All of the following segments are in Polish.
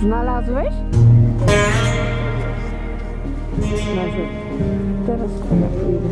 Znalazłeś? Znalazłem. Teraz twoja chwila.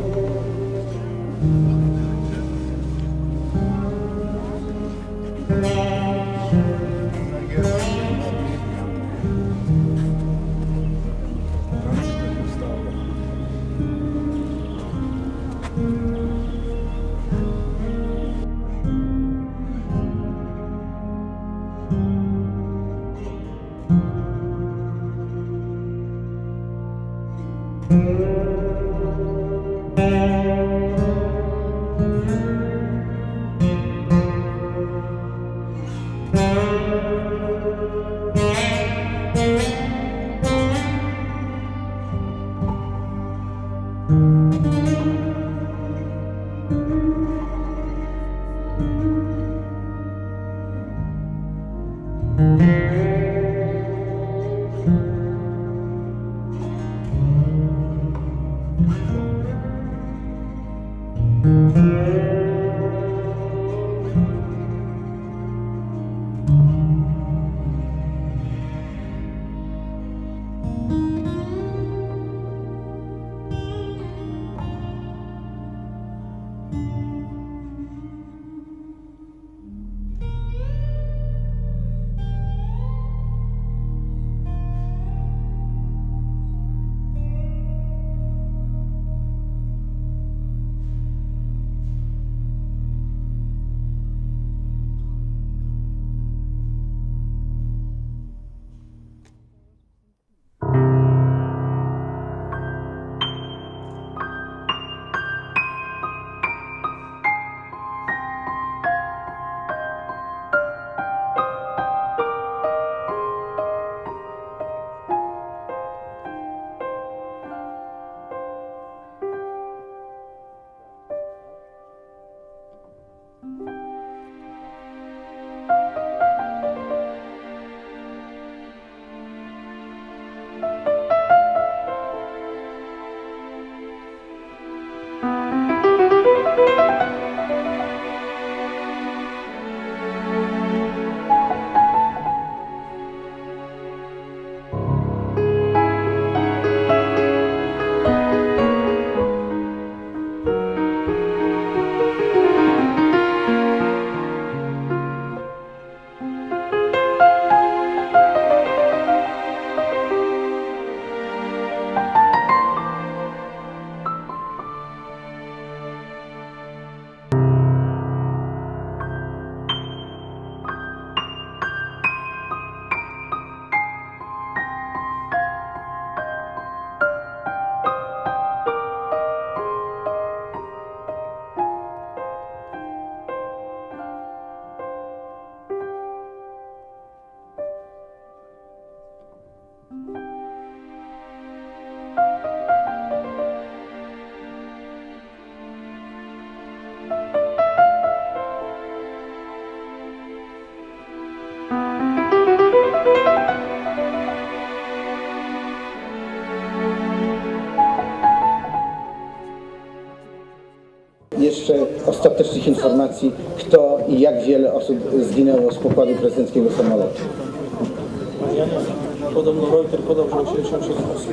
Jeszcze ostatecznych informacji, kto i jak wiele osób zginęło z pokładu prezydenckiego samolotu. Ja nie wiem. Podobno Reuter podał, że 87 osób.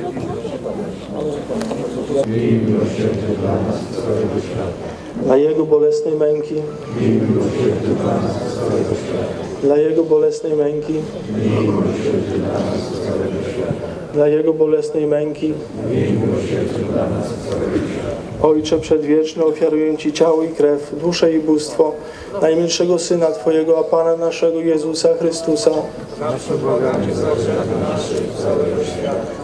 Miej miłosierdzie dla nas całego świata. Dla Jego bolesnej męki, Miej miłosierdzie dla nas i całego świata. dla Jego bolesnej męki, Miej miłosierdzie dla nas i całego świata. Dla Jego bolesnej męki. Ojcze Przedwieczny, ofiaruję Ci ciało i krew, duszę i bóstwo najmilszego Syna Twojego, a Pana naszego Jezusa Chrystusa, Nasze błaganie za i całego świata.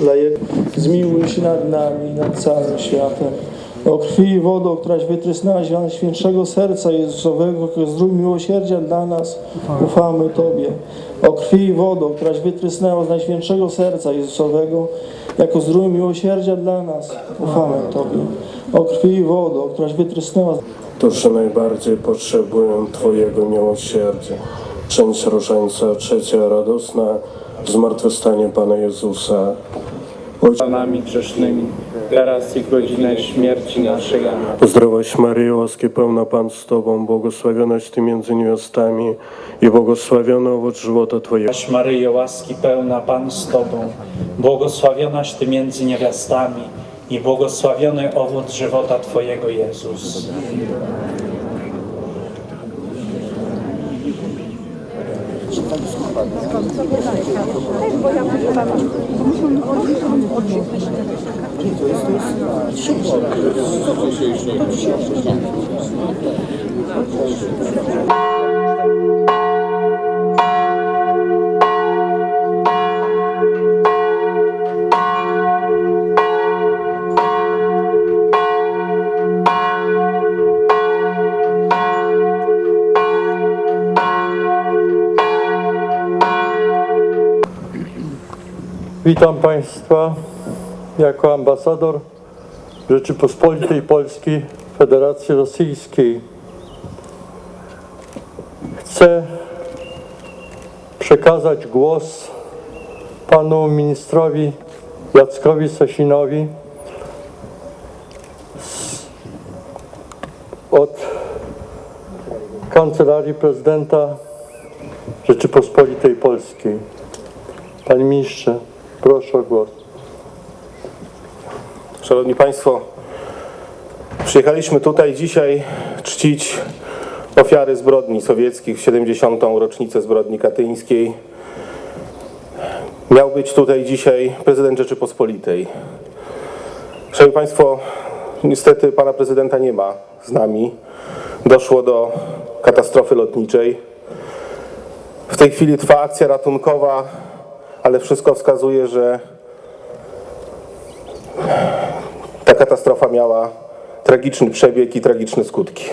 Dla Jego... Zmiłuj się nad nami, nad całym światem. O krwi i wodo, któraś wytrysnęłaś z świętszego serca Jezusowego, jako zdrój miłosierdzia dla nas, ufamy Tobie. O krwi i wodo, któraś wytrysnęła z najświętszego serca Jezusowego, jako zdrój miłosierdzia dla nas, ufamy Tobie. O krwi i wodo, któraś wytrysnęła z którzy najbardziej potrzebują Twojego miłosierdzia. Część różańca, trzecia radosna, zmartwychwstanie Pana Jezusa. za nami grzesznymi, teraz i w godzinę śmierci naszej. Zdrowaś Maryjo, łaski pełna Pan z Tobą, błogosławionaś Ty między niewiastami i błogosławiony owoc żywota Twojego. Zdrowaś Maryjo, łaski pełna Pan z Tobą, błogosławionaś Ty między niewiastami i błogosławiony owoc żywota Twojego Jezus. Bo ja muszę Muszę odsiedzieć. Witam Państwa jako ambasador Rzeczypospolitej Polskiej Federacji Rosyjskiej. Chcę przekazać głos panu ministrowi Jackowi Sasinowi z- od Kancelarii Prezydenta Rzeczypospolitej Polskiej. Panie ministrze, proszę o głos. Szanowni Państwo, przyjechaliśmy tutaj dzisiaj czcić ofiary zbrodni sowieckich w 70. rocznicę zbrodni katyńskiej. Miał być tutaj dzisiaj prezydent Rzeczypospolitej. Szanowni Państwo, niestety pana prezydenta nie ma z nami. Doszło do katastrofy lotniczej. W tej chwili trwa akcja ratunkowa, ale wszystko wskazuje, że ta katastrofa miała tragiczny przebieg i tragiczne skutki.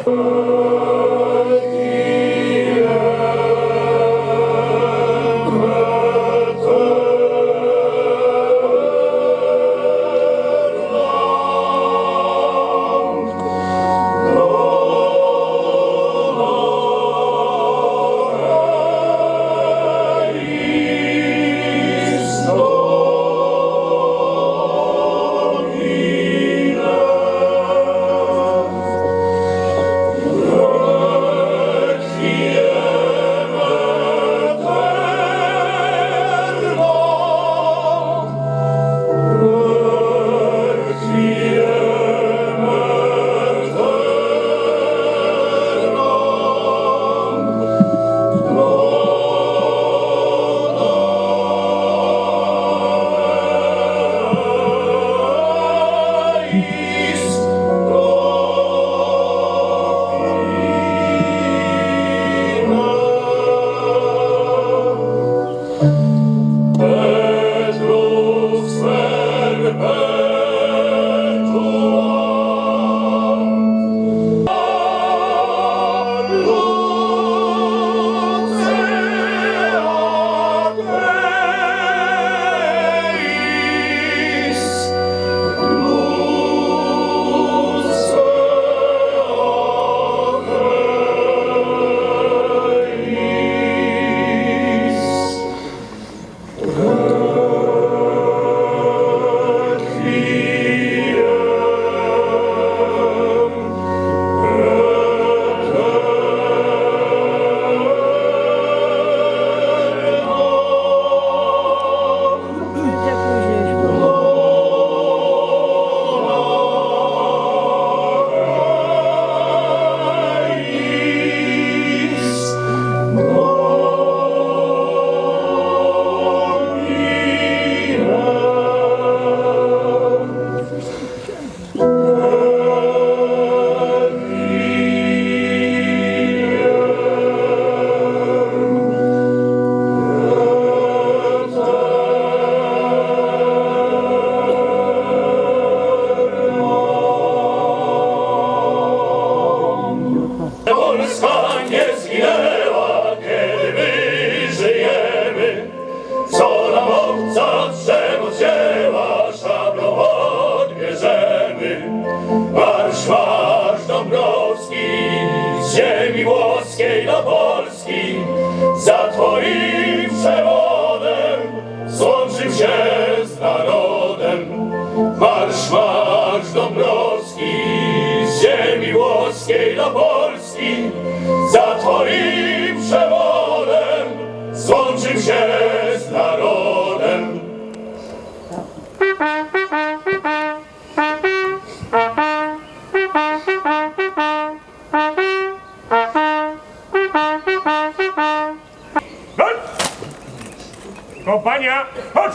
Kompania, chodź!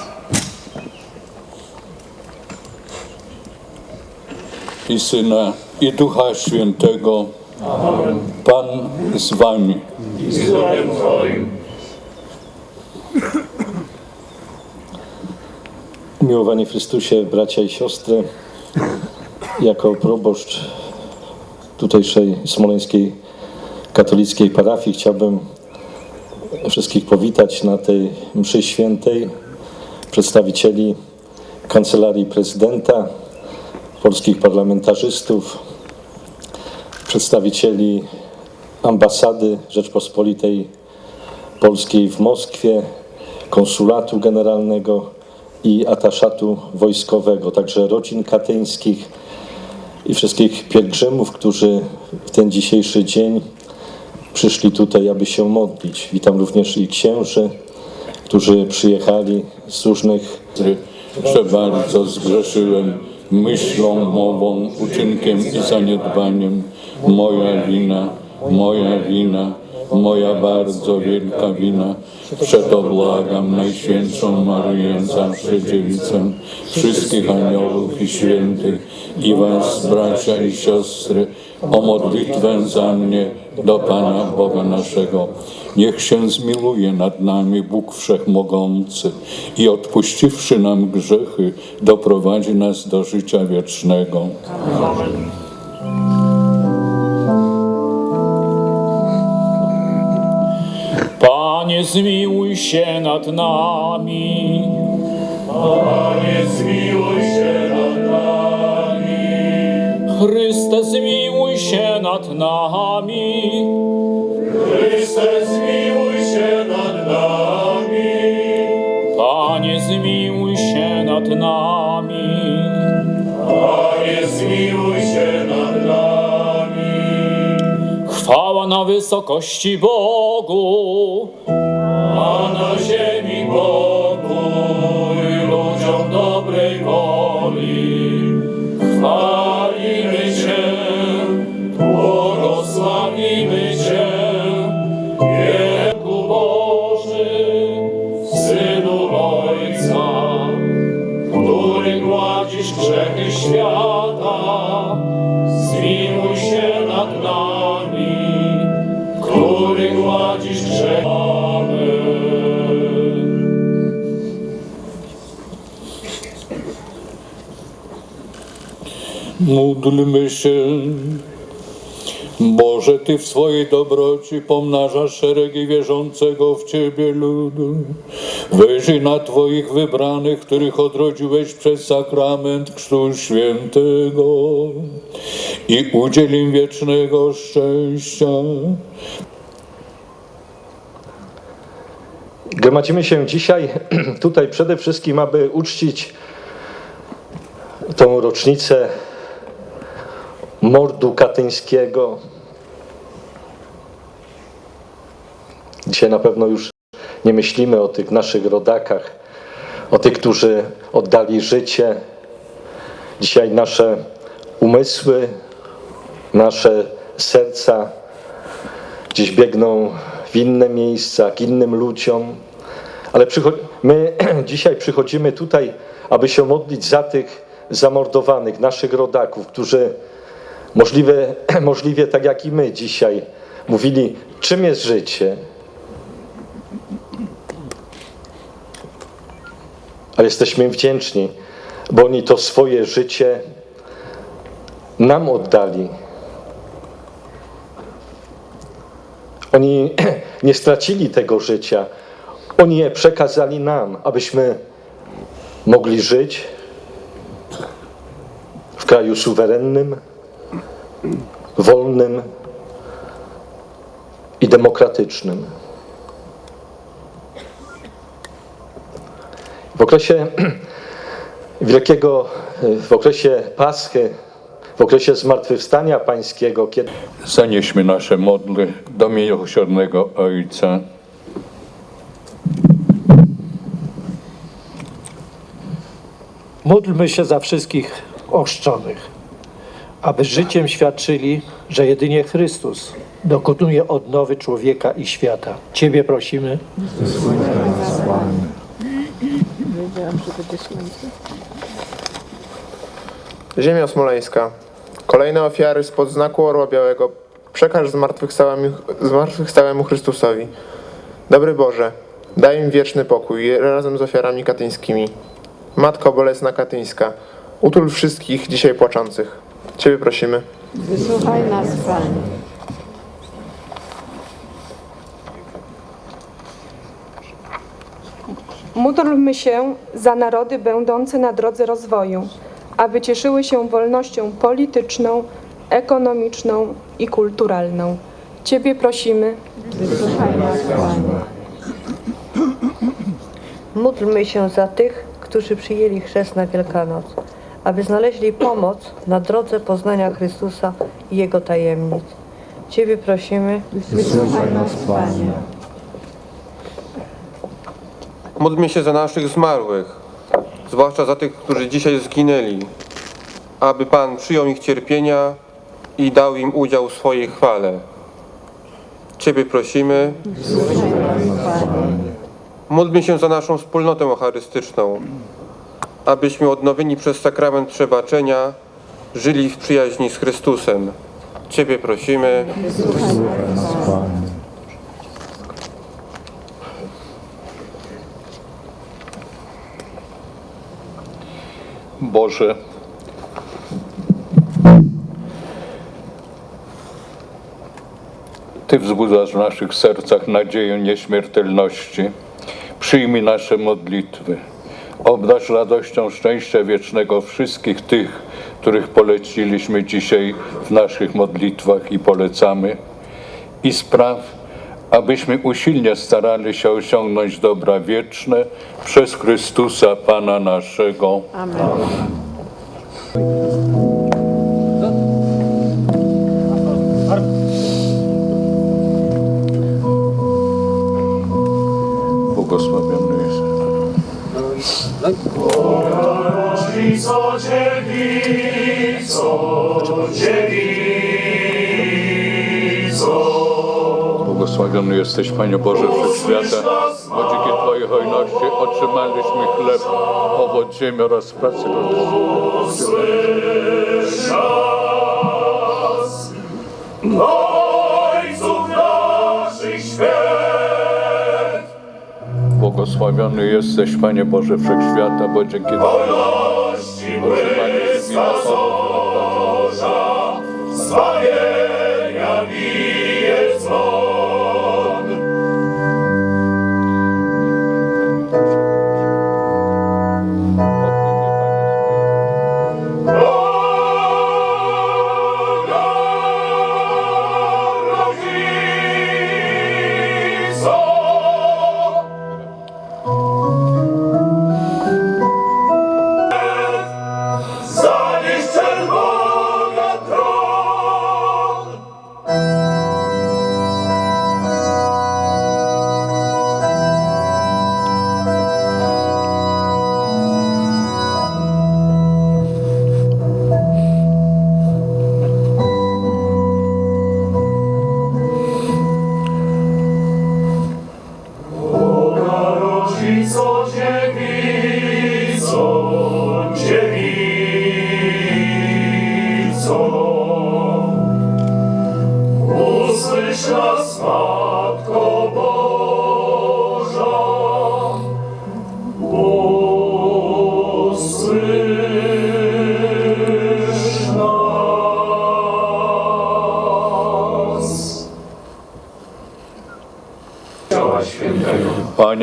i Syna, i Ducha Świętego. Pan z Wami. Z duchem Twoim. Chrystusie, bracia i siostry, jako proboszcz tutejszej smoleńskiej katolickiej parafii chciałbym wszystkich powitać na tej mszy świętej, przedstawicieli Kancelarii Prezydenta, polskich parlamentarzystów, przedstawicieli ambasady Rzeczpospolitej Polskiej w Moskwie, konsulatu generalnego i ataszatu wojskowego, także rodzin katyńskich i wszystkich pielgrzymów, którzy w ten dzisiejszy dzień przyszli tutaj, aby się modlić. Witam również i księży, którzy przyjechali z różnych że bardzo zgrzeszyłem myślą, mową, uczynkiem i zaniedbaniem. Moja wina, moja wina, moja bardzo wielka wina. Przeto błagam Najświętszą Maryję, zawsze dziewicę, wszystkich aniołów i świętych i was, bracia i siostry, o modlitwę za mnie do Pana Boga naszego. Niech się zmiłuje nad nami Bóg Wszechmogący i odpuściwszy nam grzechy, doprowadzi nas do życia wiecznego. Panie, zmiłuj się nad nami. Panie, zmiłuj się nad nami. Chryste, zmiłuj nad nami. Chryste, zmiłuj się nad nami. Panie, zmiłuj się nad nami. Panie, zmiłuj się nad nami. Chwała na wysokości Bogu. A na ziemi Módlmy się. Boże, Ty w swojej dobroci pomnażasz szeregi wierzącego w Ciebie ludu. Wyżyj na Twoich wybranych, których odrodziłeś przez sakrament Chrztu Świętego i udziel im wiecznego szczęścia. Gromadzimy się dzisiaj tutaj przede wszystkim, aby uczcić tą rocznicę mordu katyńskiego. Dzisiaj na pewno już nie myślimy o tych naszych rodakach, o tych, którzy oddali życie. Dzisiaj nasze umysły, nasze serca gdzieś biegną w inne miejsca, k innym ludziom. Ale my dzisiaj przychodzimy tutaj, aby się modlić za tych zamordowanych, naszych rodaków, którzy możliwe, możliwie tak jak i my dzisiaj mówili, czym jest życie. Ale jesteśmy wdzięczni, bo oni to swoje życie nam oddali. Oni nie stracili tego życia. Oni je przekazali nam, abyśmy mogli żyć w kraju suwerennym, wolnym i demokratycznym. W okresie Wielkiego, w okresie Paschy, w okresie Zmartwychwstania Pańskiego, kiedy Zanieśmy nasze modły do miłosiernego Ojca. Módlmy się za wszystkich ochrzczonych, aby życiem świadczyli, że jedynie Chrystus dokonuje odnowy człowieka i świata. Ciebie prosimy. Ziemia smoleńska. Kolejne ofiary spod znaku Orła Białego. Przekaż zmartwychwstałemu, zmartwychwstałemu Chrystusowi. Dobry Boże, daj im wieczny pokój razem z ofiarami katyńskimi. Matko Bolesna Katyńska, utul wszystkich dzisiaj płaczących. Ciebie prosimy. Wysłuchaj nas, Panie. Módlmy się za narody będące na drodze rozwoju, aby cieszyły się wolnością polityczną, ekonomiczną i kulturalną. Ciebie prosimy. Wysłuchaj nas, Panie. Módlmy się za tych, którzy przyjęli chrzest na Wielkanoc, aby znaleźli pomoc na drodze poznania Chrystusa i Jego tajemnic. Ciebie prosimy. Wysłuchaj nas, Panie. Módlmy się za naszych zmarłych, zwłaszcza za tych, którzy dzisiaj zginęli, aby Pan przyjął ich cierpienia i dał im udział w swojej chwale. Ciebie prosimy. Wysłuchaj nas, Panie. Módlmy się za naszą wspólnotę eucharystyczną, abyśmy odnowieni przez sakrament przebaczenia żyli w przyjaźni z Chrystusem. Ciebie prosimy. Boże, Ty wzbudzasz w naszych sercach nadzieję nieśmiertelności. Przyjmij nasze modlitwy. Obdarz radością szczęścia wiecznego wszystkich tych, których poleciliśmy dzisiaj w naszych modlitwach i polecamy. I spraw, abyśmy usilnie starali się osiągnąć dobra wieczne przez Chrystusa Pana naszego. Amen. Błogosławiony jest. Błogosławiony jesteś, Panie Boże Wszechświata, bo dzięki Twojej hojności otrzymaliśmy chleb, owoc ziemi oraz pracy Błogosławiony jesteś, Panie Boże Wszechświata, bo dzięki Twojej hojności otrzymaliśmy owoc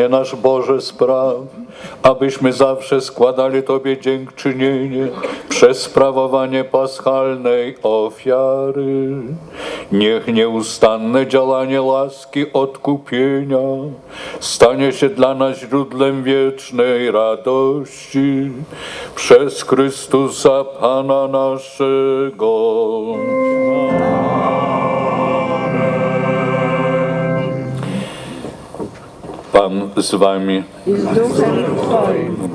Nasz Boże, spraw, abyśmy zawsze składali Tobie dziękczynienie przez sprawowanie paschalnej ofiary Niech nieustanne działanie łaski odkupienia stanie się dla nas źródłem wiecznej radości przez Chrystusa Pana naszego. Z wami.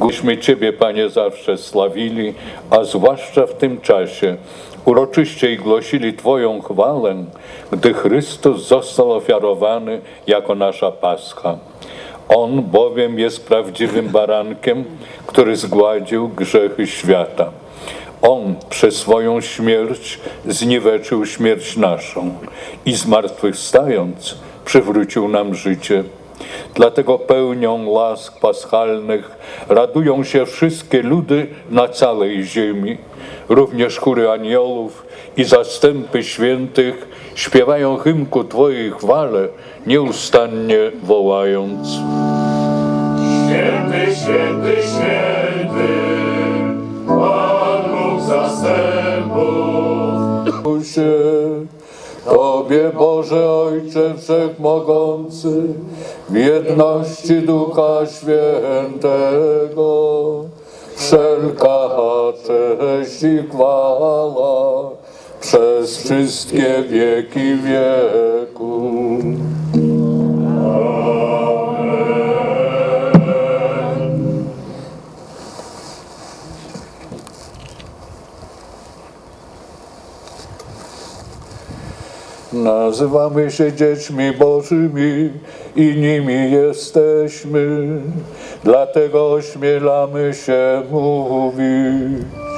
Gdyśmy Ciebie, Panie, zawsze sławili, a zwłaszcza w tym czasie uroczyście i głosili Twoją chwałę, gdy Chrystus został ofiarowany jako nasza Pascha. On bowiem jest prawdziwym barankiem, który zgładził grzechy świata. On przez swoją śmierć zniweczył śmierć naszą i zmartwychwstając przywrócił nam życie. Dlatego pełnią łask paschalnych radują się wszystkie ludy na całej ziemi. Również chóry aniołów i zastępy świętych śpiewają hymn ku Twojej chwale, nieustannie wołając. Święty, święty, święty, Pan Bóg zastępów. Tobie, Boże Ojcze Wszechmogący, w jedności Ducha Świętego, wszelka cześć i chwała przez wszystkie wieki wieków. Nazywamy się dziećmi Bożymi i nimi jesteśmy, dlatego ośmielamy się mówić.